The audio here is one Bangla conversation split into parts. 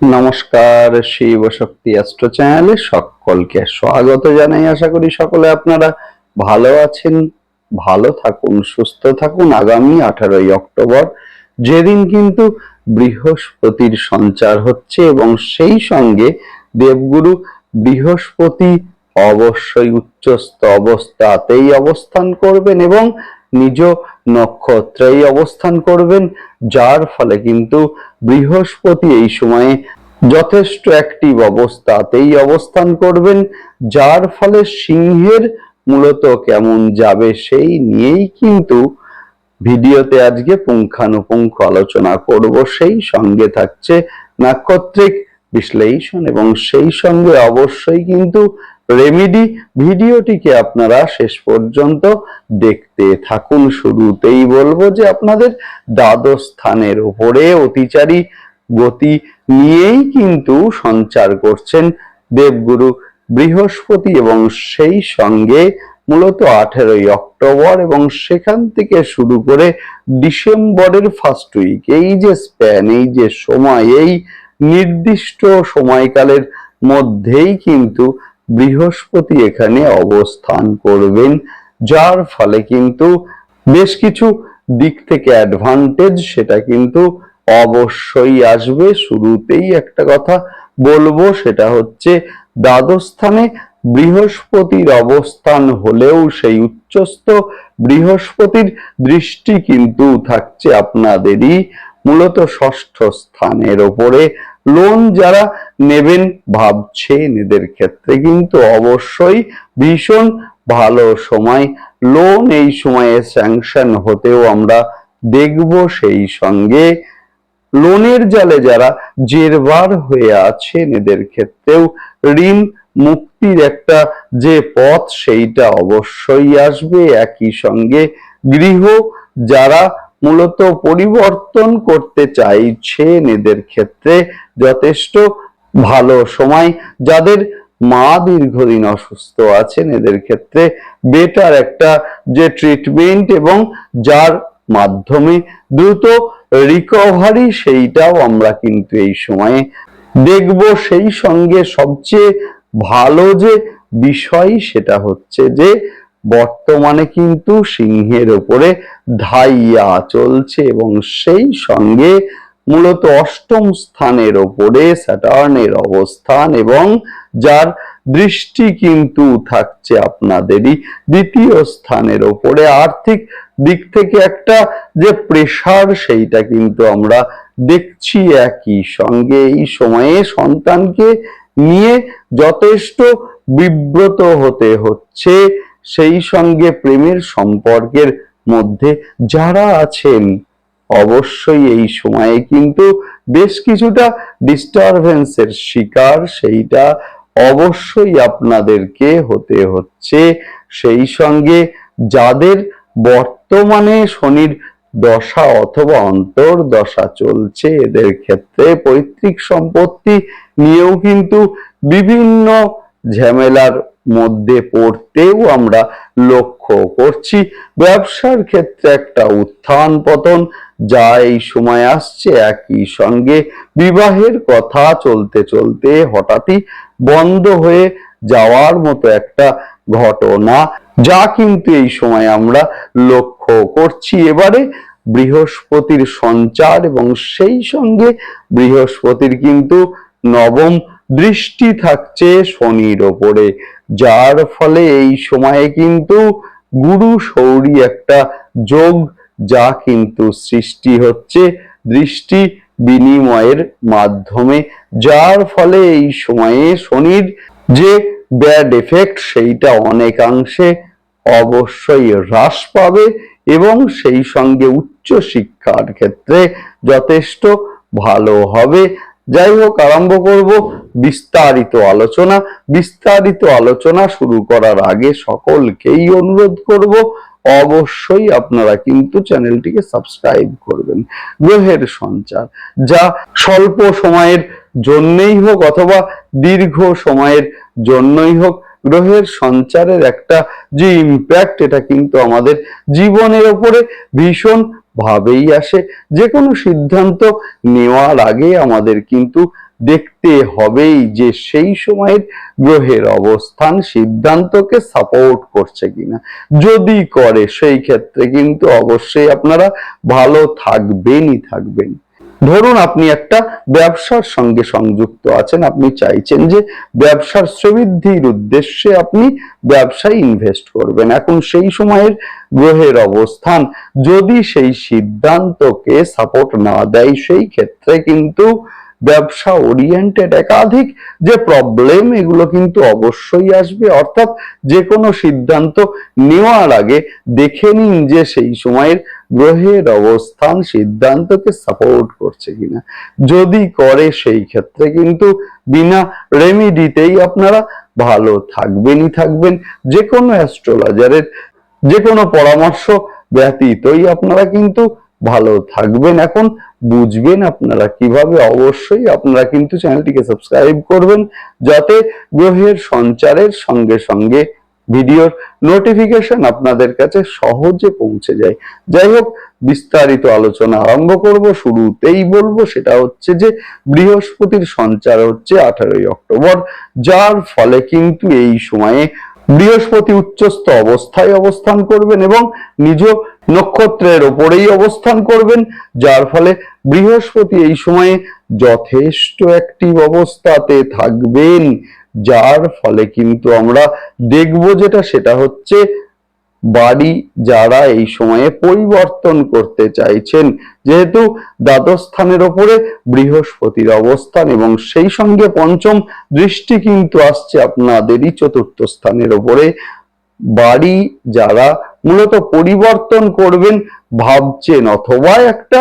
নমস্কার, শিব শক্তি অ্যাস্ট্রো চ্যানেলে সকলকে স্বাগত জানাই। আশা করি সকলে আপনারা ভালো আছেন, ভালো থাকুন, সুস্থ থাকুন আগামী আঠারোই অক্টোবর। যেদিন কিন্তু বৃহস্পতির সঞ্চার হচ্ছে এবং সেই সঙ্গে দেবগুরু বৃহস্পতি অবশ্যই উচ্চস্থ অবস্থাতেই অবস্থান করবেন এবং নিজ নক্ষত্রেই অবস্থান করবেন, যার ফলে কিন্তু বৃহস্পতি এই সময়ে যথেষ্ট অ্যাক্টিভ অবস্থাতেই অবস্থান করবেন, যার ফলে সিংহের মূলত কেমন যাবে সেই নিয়েই কিন্তু ভিডিওতে আজকে পুঙ্খানুপুঙ্খ আলোচনা করব। সেই সঙ্গে থাকছে নাক্ষত্রিক বিশ্লেষণ এবং সেই সঙ্গে অবশ্যই কিন্তু রেমিডি ভিডিওটিকে আপনারা শেষ পর্যন্ত দেখতে থাকুন। শুরুতেই বলব যে আপনাদের দ্বাদশ স্থানের উপরে অতিচারী গতি নিয়েই কিন্তু সঞ্চার করছেন দেবগুরু বৃহস্পতি এবং সেই সঙ্গে মূলত আঠেরোই অক্টোবর এবং সেখান থেকে শুরু করে ডিসেম্বরের ফার্স্ট উইক এই যে স্প্যান এই যে সময়, এই নির্দিষ্ট সময়কালের মধ্যেই কিন্তু বৃহস্পতি এখানে অবস্থান করবেন, যার ফলে কিন্তু বেশ কিছু দিক থেকে অ্যাডভান্টেজ সেটা কিন্তু অবশ্যই আসবে। শুরুতেই একটা কথা বলব, সেটা হচ্ছে দ্বাদশ স্থানে বৃহস্পতির অবস্থান হলেও সেই উচ্চস্থ বৃহস্পতির দৃষ্টি কিন্তু থাকছে আপনাদেরই। মূলত ষষ্ঠ স্থানের ওপরে লোন যারা নেবেন ভাবছেন এদের ক্ষেত্রে কিন্তু অবশ্যই ভীষণ ভালো সময়। লোন এই সময়ে স্যাংশন হতেও আমরা দেখব সেই সঙ্গে। লোনের জালে যারা জেরবার হয়ে আছেন এদের ক্ষেত্রেও ঋণ মুক্তির একটা যে পথ সেইটা অবশ্যই আসবে। একই সঙ্গে গৃহ যারা মূলত পরিবর্তন করতে চাইছেন এদের ক্ষেত্রে যথেষ্ট ভালো সময়। যাদের মা দীর্ঘদিন অসুস্থ আছেন, এদের ক্ষেত্রে বেটার একটা যে ট্রিটমেন্ট এবং যার মাধ্যমে দ্রুত রিকভারি সেইটাও আমরা কিন্তু এই সময়ে দেখব। সেই সঙ্গে সবচেয়ে ভালো যে বিষয় সেটা হচ্ছে যে, বর্তমানে কিন্তু সিংহের ওপরে ধাইয়া চলছে এবং সেই সঙ্গে মূলত অষ্টম স্থানের ওপরে স্যাটার্নের অবস্থান এবং যার দৃষ্টি কিন্তু থাকছে আপনাদেরই দ্বিতীয় স্থানের ওপরে। আর্থিক দিক থেকে একটা যে প্রেশার সেইটা কিন্তু আমরা দেখছি একই সঙ্গে। এই সময়ে সন্তানকে নিয়ে যথেষ্ট বিব্রত হতে হচ্ছে। সেই সঙ্গে প্রেমের সম্পর্কের মধ্যে যারা আছেন অবশ্যই এই সময়ে কিন্তু বেশ কিছুটা ডিস্টারবেন্সের শিকার সেইটা অবশ্যই আপনাদেরকে হতে হচ্ছে। সেই সঙ্গে যাদের বর্তমানে শনির দশা অথবা অন্তর দশা চলছে, এদের ক্ষেত্রে পৈতৃক সম্পত্তি নিয়েও কিন্তু বিভিন্ন ঝামেলার মধ্যে পড়তেও আমরা লক্ষ্য করছি। ব্যবসার ক্ষেত্রে একটা উত্থান পতন যা এই সময় আসছে, একই সঙ্গে বিবাহের কথা চলতে চলতে হঠাৎই বন্ধ হয়ে যাওয়ার মতো একটা ঘটনা। যা কিন্তু এই সময় আমরা লক্ষ্য করছি। এবারে বৃহস্পতির সঞ্চার এবং সেই সঙ্গে বৃহস্পতির কিন্তু নবম দৃষ্টি থাকছে শনির ওপরে। যার ফলে এই সময়ে কিন্তু গুরু সৌরী একটা যোগ যা কিন্তু সৃষ্টি হচ্ছে দৃষ্টি বিনিময়ের মাধ্যমে, যার ফলে এই সময়ে শনির যে ব্যাড এফেক্ট সেইটা অনেকাংশে অবশ্যই হ্রাস পাবে এবং সেই সঙ্গে উচ্চ শিক্ষার ক্ষেত্রে যথেষ্ট ভালো হবে। যাই হোক, আরম্ভ করব বিস্তারিত আলোচনা। বিস্তারিত আলোচনা শুরু করার আগে সকলকেই অনুরোধ করব অবশ্যই আপনারা কিন্তু চ্যানেলটিকে সাবস্ক্রাইব করবেন। গ্রহের সঞ্চার, যা স্বল্প সময়ের জন্যই হোক অথবা দীর্ঘ সময়ের জন্যই হোক, গ্রহের সঞ্চারের একটা যে ইম্প্যাক্ট এটা কিন্তু আমাদের জীবনের ওপরে ভীষণ ভাবেই আসে। যে কোনো সিদ্ধান্ত নেওয়ার আগে আমাদের কিন্তু দেখতে হবেই যে সেই সময়ের গ্রহের অবস্থান সিদ্ধান্তকে সাপোর্ট করছে কিনা। যদি করে, সেই ক্ষেত্রে কিন্তু অবশ্যই আপনারা ভালো থাকবেনই থাকবেন। ধরুন আপনি একটা ব্যবসার সঙ্গে সংযুক্ত আছেন, আপনি চাইছেন যে ব্যবসার শ্রীবৃদ্ধির উদ্দেশ্যে আপনি ব্যবসায় ইনভেস্ট করবেন। এখন সেই সময়ের গ্রহের অবস্থান, যদি সেই সিদ্ধান্তকে সাপোর্ট না দেয়, সেই ক্ষেত্রে কিন্তু ব্যবসা ওরিয়েন্টেড একাধিক যে প্রবলেম এগুলো কিন্তু অবশ্যই আসবে। অর্থাৎ যে কোনো সিদ্ধান্ত নেওয়ার আগে দেখে নিন যে সেই সময়ের গ্রহের অবস্থান সিদ্ধান্তকে সাপোর্ট করছে কিনা। যদি করে সেই ক্ষেত্রে কিন্তু বিনা রেমিডিতেই আপনারা ভালো থাকবেনই থাকবেন। যে কোনো অ্যাস্ট্রোলজারের যে কোনো পরামর্শ ব্যতীতই আপনারা কিন্তু ভালো থাকবেন এখন, বুঝবেন আপনারা কীভাবে, অবশ্যই আপনারা কিন্তু চ্যানেলটিকে সাবস্ক্রাইব করবেন যাতে গ্রহের সঞ্চারের সঙ্গে সঙ্গে ভিডিওর নোটিফিকেশন আপনাদের কাছে সহজে পৌঁছে যায়। যাই হোক, বিস্তারিত আলোচনা আরম্ভ করব, শুরুতেই বলব সেটা হচ্ছে যে, বৃহস্পতির সঞ্চার হচ্ছে আঠারোই অক্টোবর, যার ফলে কিন্তু এই সময়ে বৃহস্পতি উচ্চস্ত অবস্থায় অবস্থান করবেন এবং নিজ নক্ষত্রের ওপরেই অবস্থান করবেন, যার ফলে বৃহস্পতি এই সময়ে যথেষ্ট অ্যাক্টিভ অবস্থাতে থাকবেন। যার ফলে কিন্তু আমরা দেখব যেটা, সেটা হচ্ছে বাড়ি যারা এই সময়ে পরিবর্তন করতে চাইছেন, যেহেতু দ্বাদশ স্থানের ওপরে বৃহস্পতির অবস্থান এবং সেই সঙ্গে পঞ্চম দৃষ্টি কিন্তু আসছে আপনাদেরই চতুর্থ স্থানের ওপরে, বাড়ি যারা মূলত পরিবর্তন করবেন ভাবছেন অথবা একটা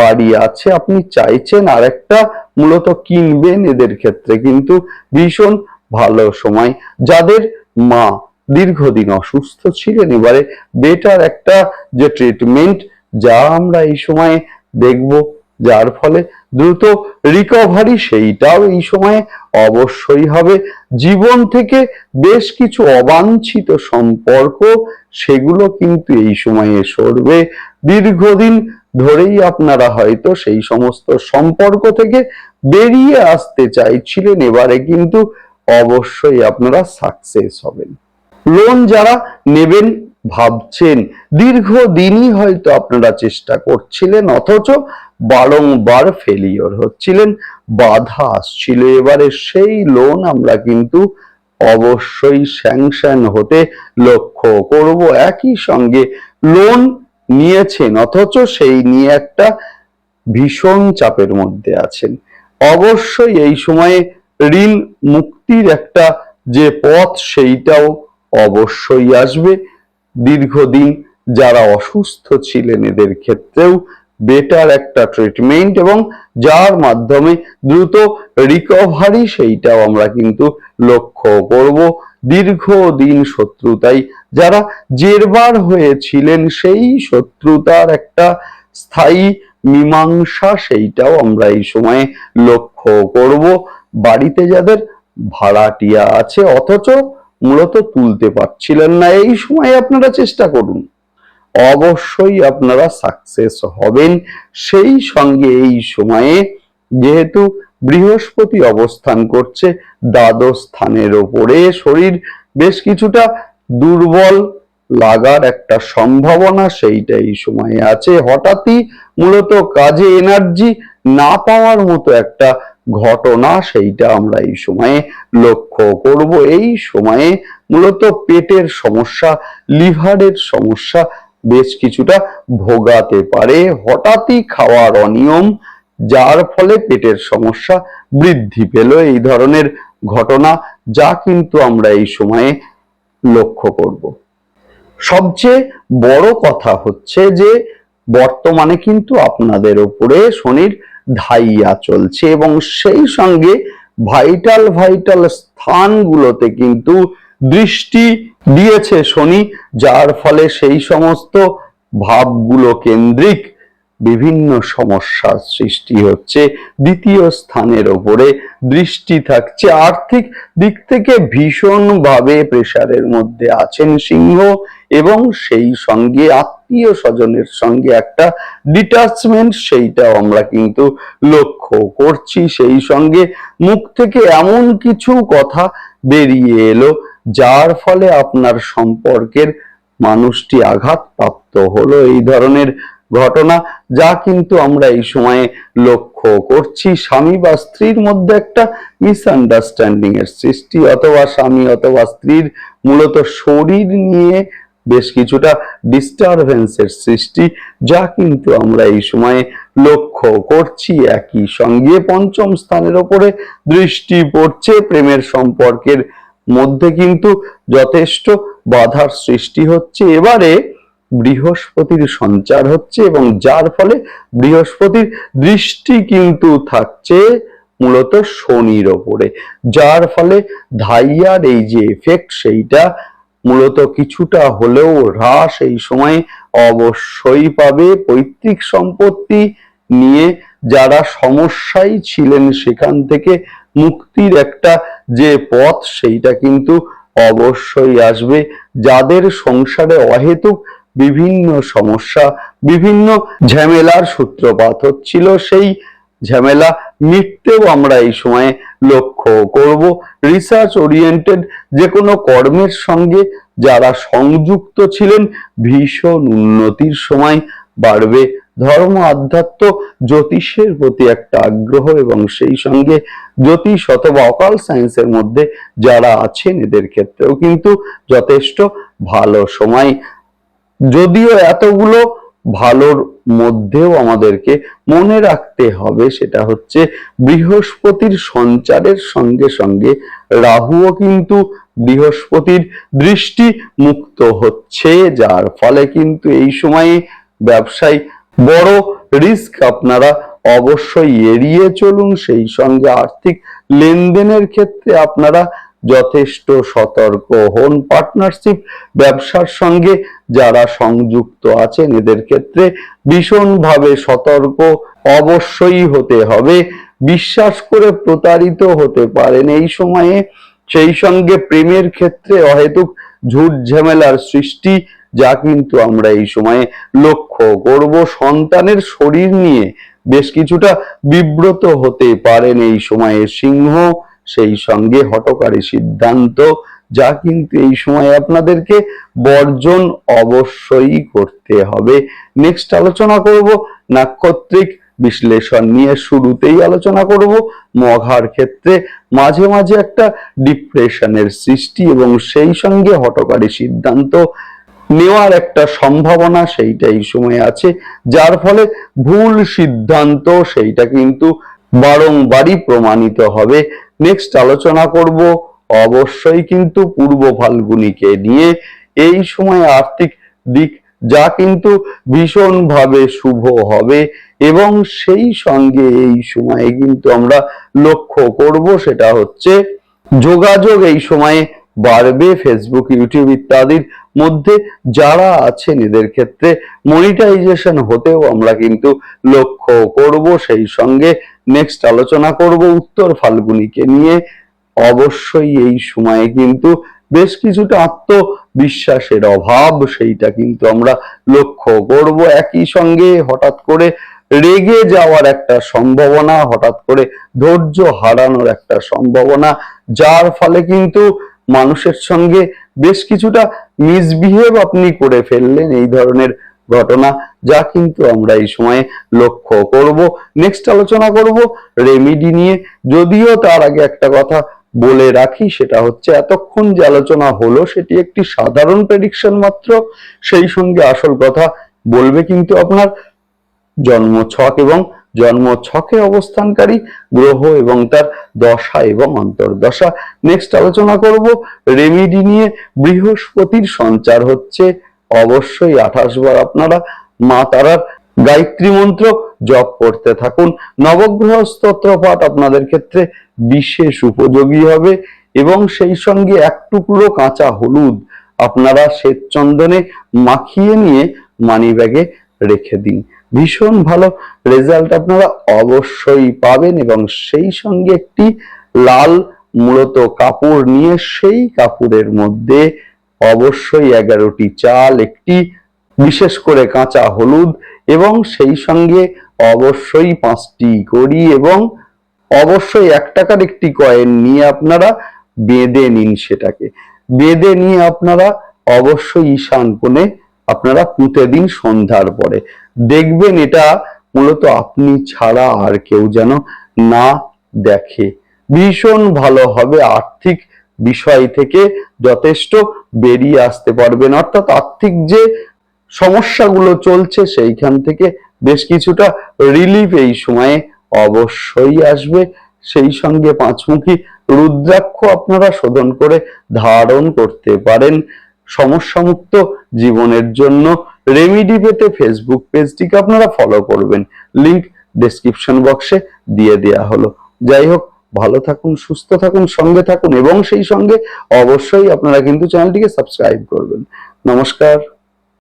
বাড়ি আছে আপনি চাইছেন আর একটা মূলত কিনবেন, এদের ক্ষেত্রে কিন্তু ভীষণ ভালো সময়। যাদের মা দীর্ঘদিন অসুস্থ ছিলেন। এবারে বেটার একটা যে ট্রিটমেন্ট যা আমরা এই সময়ে দেখব, যার ফলে দ্রুত রিকভারি সেইটাও এই সময়ে অবশ্যই হবে। জীবন থেকে বেশ কিছু অবাঞ্ছিত সম্পর্ক, সেগুলো কিন্তু এই সময়ে সরবে। দীর্ঘদিন ধরেই আপনারা হয়তো সেই সমস্ত সম্পর্ক থেকে বেরিয়ে আসতে চাইছিলেন, এবারে কিন্তু অবশ্যই আপনারা সাকসেস হবেন। লোন যারা নেবেন ভাবছেন, দীর্ঘদিনই হয়তো আপনারা চেষ্টা করছিলেন, অথচ বারংবার ফেলিওর হচ্ছিলেন, বাধা আসছিল। এবারে সেই লোন আমরা কিন্তু অবশ্যই স্যাংশন হতে লক্ষ্য করব। একই সঙ্গে লোন নিয়েছেন, অথচ সেই নিয়ে একটা ভীষণ চাপের মধ্যে আছেন। অবশ্যই এই সময়ে ঋণ মুক্তির একটা যে পথ, সেইটাও অবশ্যই আসবে। দীর্ঘদিন যারা অসুস্থ ছিলেন এদের ক্ষেত্রেও বেটার একটা ট্রিটমেন্ট এবং যার মাধ্যমে দ্রুত রিকভারি সেইটাও আমরা কিন্তু লক্ষ্য করব। দীর্ঘদিন শত্রুতাই যারা জেরবার হয়েছিলেন সেই শত্রুতার একটা স্থায়ী মীমাংসা সেইটাও আমরা এই সময়ে লক্ষ্য করব। বাড়িতে যাদের ভাড়াটিয়া আছে, অথচ মূলত তুলতে পারছিলেন না। এই সময় আপনারা চেষ্টা করুন। অবশ্যই আপনারা সাকসেস হবেন। সেই সঙ্গে এই সময়ে যেহেতু বৃহস্পতি অবস্থান করছে, দ্বাদশ স্থানের ওপরে শরীর বেশ কিছুটা দুর্বল লাগার একটা সম্ভাবনা সেইটা এই সময়ে আছে। হঠাৎই মূলত কাজে এনার্জি না পাওয়ার মতো একটা ঘটনা সেইটা আমরা এই সময়ে লক্ষ্য করব। এই সময়ে মূলত পেটের সমস্যা, লিভারের সমস্যা বেশ কিছুটা ভোগাতে পারে। হঠাৎই খাওয়ার অনিয়ম, যার ফলে পেটের সমস্যা বৃদ্ধি পেল। এই ধরনের ঘটনা যা কিন্তু আমরা এই সময়ে লক্ষ্য করব। সবচেয়ে বড় কথা হচ্ছে যে, বর্তমানে কিন্তু আপনাদের উপরে শনির ধাইয়া চলছে এবং সেই সঙ্গে ভাইটাল ভাইটাল স্থানগুলোতে কিন্তু দৃষ্টি দিয়েছে শনি, যার ফলে সেই সমস্ত ভাবগুলো কেন্দ্রিক বিভিন্ন সমস্যার সৃষ্টি হচ্ছে। দ্বিতীয় স্থানের ওপরে দৃষ্টি থাকছে। আর্থিক দিক থেকে ভীষণভাবে প্রেসারের মধ্যে আছেন সিংহ এবং সেই সঙ্গে আত্মীয় স্বজনের সঙ্গে একটা ডিটাচমেন্ট সেইটাও আমরা কিন্তু লক্ষ্য করছি। সেই সঙ্গে মুখ থেকে এমন কিছু কথা বেরিয়ে এলো, যার ফলে আপনার সম্পর্কের মানুষটি আঘাতপ্রাপ্ত হলো। এই ধরনের ঘটনা, যা কিন্তু আমরা এই সময়ে লক্ষ্য করছি। স্বামী বা স্ত্রীর মধ্যে একটা মিসআন্ডারস্ট্যান্ডিং এর সৃষ্টি, অথবা স্বামী অথবা স্ত্রীর মূলত শরীর নিয়ে বেশ কিছুটা ডিস্টারবেন্সের সৃষ্টি, যা কিন্তু আমরা এই সময়ে লক্ষ্য করছি। একই সঙ্গে পঞ্চম স্থানের ওপরে দৃষ্টি পড়ছে। প্রেমের সম্পর্কের মধ্যে কিন্তু যথেষ্ট বাধার সৃষ্টি হচ্ছে। এবারে বৃহস্পতির সঞ্চার হচ্ছে এবং যার ফলে বৃহস্পতির দৃষ্টি কিন্তু থাকছে মূলত শনির ওপরে। যার ফলে ধাইয়ার এই যে এফেক্ট সেইটা মূলত কিছুটা হলেও হ্রাস এই সময় অবশ্যই পাবে। পৈতৃক সম্পত্তি নিয়ে যারা সমস্যায় ছিলেন সেখান থেকে মুক্তির একটা যে পথ সেইটা কিন্তু অবশ্যই আসবে। যাদের সংসারে অহেতুক বিভিন্ন সমস্যা, বিভিন্ন ঝামেলার সূত্রপাত হচ্ছিল। সেই ঝামেলা মিটতেও আমরা এই সময়ে লক্ষ্য করব। রিসার্চ ওরিয়েন্টেড যে কোনো কর্মের সঙ্গে যারা সংযুক্ত ছিলেন, ভীষণ উন্নতির সময় বাড়বে। ধর্ম আধ্যাত্ম জ্যোতিষের প্রতি একটা আগ্রহ এবং সেই সঙ্গে জ্যোতিষ অথবা অকাল সায়েন্সের মধ্যে যারা আছেন, এদের ক্ষেত্রেও কিন্তু যথেষ্ট ভালো সময় যদিও এতগুলো ভালোর মধ্যেও আমাদেরকে মনে রাখতে হবে, সেটা হচ্ছে বৃহস্পতির সঞ্চারের সঙ্গে সঙ্গে রাহুও কিন্তু বৃহস্পতির দৃষ্টি মুক্ত হচ্ছে, যার ফলে কিন্তু এই সময়ে ব্যবসায় বড় রিস্ক আপনারা অবশ্যই এড়িয়ে চলুন। সেই সঙ্গে আর্থিক লেনদেনের ক্ষেত্রে আপনারা যথেষ্ট সতর্ক হন। পার্টনারশিপ ব্যবসার সঙ্গে যারা সংযুক্ত আছেন, এদের ক্ষেত্রে ভীষণভাবে সতর্ক অবশ্যই হতে হবে। বিশ্বাস করে প্রতারিত হতে পারেন এই সময়ে। সেই সঙ্গে প্রেমের ক্ষেত্রে অহেতুক ঝুট ঝামেলার সৃষ্টি, যা কিন্তু আমরা এই সময়ে লক্ষ্য করব। সন্তানের শরীর নিয়ে বেশ কিছুটা বিব্রত হতে পারেন এই সময়ে সিংহ। সেই সঙ্গে হটকারী সিদ্ধান্ত যা কিন্তু এই সময় আপনাদেরকে বর্জন অবশ্যই করতে হবে। নেক্সট আলোচনা করব, নাক্ষত্রিক বিশ্লেষণ নিয়ে শুরুতেই আলোচনা করব। মঘার ক্ষেত্রে মাঝে মাঝে একটা ডিপ্রেশনের সৃষ্টি এবং সেই সঙ্গে হটকারী সিদ্ধান্ত নেওয়ার একটা সম্ভাবনা সেইটা এই সময় আছে, যার ফলে ভুল সিদ্ধান্ত সেইটা কিন্তু বারংবারই প্রমাণিত হবে। নেক্সট আলোচনা করব অবশ্যই কিন্তু পূর্ব ফাল্গুনিকে নিয়ে এই সময় আর্থিক দিক যা কিন্তু ভীষণভাবে শুভ হবে এবং সেই সঙ্গে এই সময়ে কিন্তু আমরা লক্ষ্য করব সেটা হচ্ছে যোগাযোগ এই সময়ে বাড়বে ফেসবুক ইউটিউব ইত্যাদির মধ্যে যারা আছেন এদের ক্ষেত্রে মনিটাইজেশন হতেও আমরা কিন্তু লক্ষ্য করব। সেই সঙ্গে নেক্সট আলোচনা করব উত্তর ফাল্গুনিকে নিয়ে। অবশ্যই এই সময়ে কিন্তু বেশ কিছুটা আত্মবিশ্বাসের অভাব সেইটা কিন্তু আমরা লক্ষ্য করব। একই সঙ্গে হঠাৎ করে রেগে যাওয়ার একটা সম্ভাবনা, হঠাৎ করে ধৈর্য হারানোর একটা সম্ভাবনা, যার ফলে কিন্তু মানুষের সঙ্গে বেশ কিছুটা মিসবিহেভ আপনি করে ফেললেন এই ধরনের ঘটনা, যা কিন্তু আমরা এই সময়ে লক্ষ্য করব। নেক্সট আলোচনা করব রেমিডি নিয়ে। যদিও তার আগে একটা কথা বলে রাখি, সেটা হচ্ছে এতক্ষণ যে আলোচনা হলো, সেটি একটি সাধারণ প্রেডিকশন মাত্র। সেই সঙ্গে আসল কথা বলবে কিন্তু আপনার জন্ম ছক এবং জন্ম ছকে অবস্থানকারী গ্রহ এবং তার দশা এবং অন্তর্দশা। নেক্সট আলোচনা করব রেমিডি নিয়ে। বৃহস্পতির সঞ্চার হচ্ছে অবশ্যই আঠাশ বার। আপনারা মা তারার গায়ত্রী মন্ত্র জপ করতে থাকুন। নবগ্রহ স্তোত্র পাঠ আপনাদের ক্ষেত্রে বিশেষ উপযোগী হবে এবং সেই সঙ্গে এক টুকরো কাঁচা হলুদ আপনারা শ্বেত চন্দনে মাখিয়ে নিয়ে মানি ব্যাগে রেখে দিন। ভীষণ ভালো রেজাল্ট আপনারা অবশ্যই পাবেন এবং সেই সঙ্গে একটি লাল মূলত কাপড় নিয়ে সেই কাপড়ের মধ্যে অবশ্যই এগারোটি চাল, একটি বিশেষ করে কাঁচা হলুদ এবং সেই সঙ্গে অবশ্যই পাঁচটি কড়ি এবং অবশ্যই এক টাকার একটি কয়েন নিয়ে আপনারা বেঁধে নিন সেটাকে। বেঁধে নিয়ে আপনারা অবশ্যই ঈশান কোণে আপনারা পুঁতে দিন সন্ধ্যার পরে। দেখবেন এটা মূলত আপনি ছাড়া আর কেউ যেন না দেখে। ভীষণ ভালো হবে আর্থিক বিষয় থেকে যথেষ্ট বেরিয়ে আসতে পারবেন। অর্থাৎ আর্থিক যে সমস্যাগুলো চলছে সেইখান থেকে বেশ কিছুটা রিলিফ এই সময়ে অবশ্যই আসবে। সেই সঙ্গে পাঁচমুখী রুদ্রাক্ষ আপনারা শোধন করে ধারণ করতে পারেন। সমস্যামুক্ত জীবনের জন্য রেমিডি পেতে ফেসবুক পেজটিকে আপনারা ফলো করবেন। লিংক ডেসক্রিপশন বক্সে দিয়ে দেয়া হলো। যাই হোক, ভালো থাকুন, সুস্থ থাকুন, সঙ্গে থাকুন এবং সেই সঙ্গে অবশ্যই আপনারা কিন্তু চ্যানেলটিকে সাবস্ক্রাইব করবেন। নমস্কার।